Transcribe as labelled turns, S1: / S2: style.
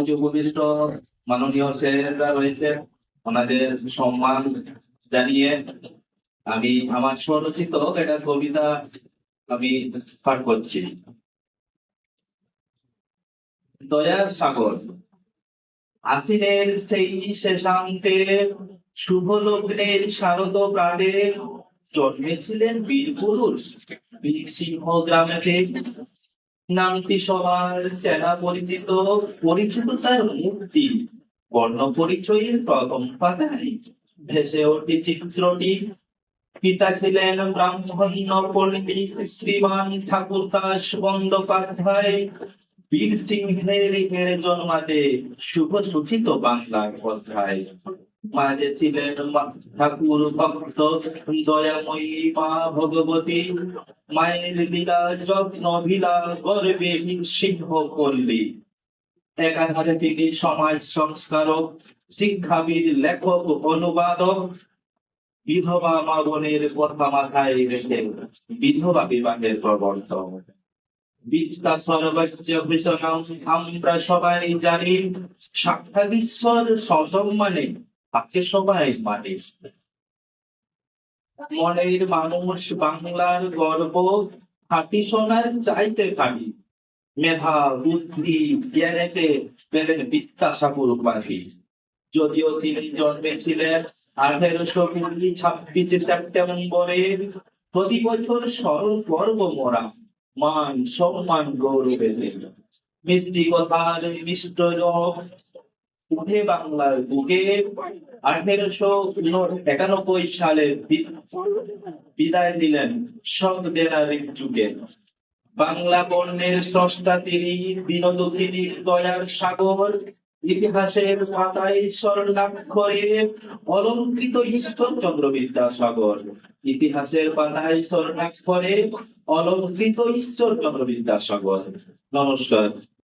S1: মঞ্চে উপবিষ্ট মাননীয় ওনাদের সম্মান জানিয়ে আমি আমার স্বরচিত একটা কবিতা আমি পাঠ করছি। দয়ার সাগর, আসিনের সেই শেষান্তে শুভ লগ্নের শারদ প্রাতে জন্মেছিলেন বীর পুরুষ বীর সিংহ গ্রামেতে নামটি সবার সেনা পরিচিত পরিচিত তার মূর্তি। বর্ণ পরিচয়ের প্রথম ভেসে ওঠে চিত্রটি। পিতা ছিলেন পণ্ডিত শ্রীমান ঠাকুর দাস বন্দ্যোপাধ্যায়। বীর সিংহের হেরে জন্মাতে শুভ সূচিত বাংলার অধ্যায়। মাঝে ছিলেন ঠাকুর ভক্ত, দয়াময়ী মা ভগবতী। মায়ের লীলা, যত্ন গর্বে সিংহ করলি। একাধারে তিনি সমাজ সংস্কারক, শিক্ষাবিদ, লেখক, অনুবাদক। বিধবা মা কথা মাথায় বিধবা বিবাহের প্রবর্তন। বিদ্যা সর্বস্ব ভীষণম, আমরা সবাই জানি, সাক্ষাৎ সসম্মানে তাকে সবাই মানে। মনের মানুষ বাংলার গর্ব খাঁটি সোনার চাইতে পারি মেধা, বুদ্ধি, জ্ঞানেতে পেলেন বিদ্যাসাগর উপাধি। যদিও তিনি জন্মেছিলেন আঠেরোশো কুড়ি, ছাব্বিশে সেপ্টেম্বরে, প্রতি বছর সরল পর্ব মোরা মান সম্মান গৌরবে মিষ্টি কথার মিষ্ট রব উঠে বাংলার বুকে আঠেরোশো একানব্বই সালে বিদায় দিলেন সব দেনারের যুগে। বাংলা বর্ণের স্রষ্টা তিনি বিনোদ তিনি দয়ার সাগর, ইতিহাসের পাতায় স্বর্ণাক্ষরে অলঙ্কৃত ঈশ্বরচন্দ্র বিদ্যাসাগর ইতিহাসের পাতায় স্বর্ণাক্ষরে অলঙ্কৃত ঈশ্বরচন্দ্র বিদ্যাসাগর নমস্কার।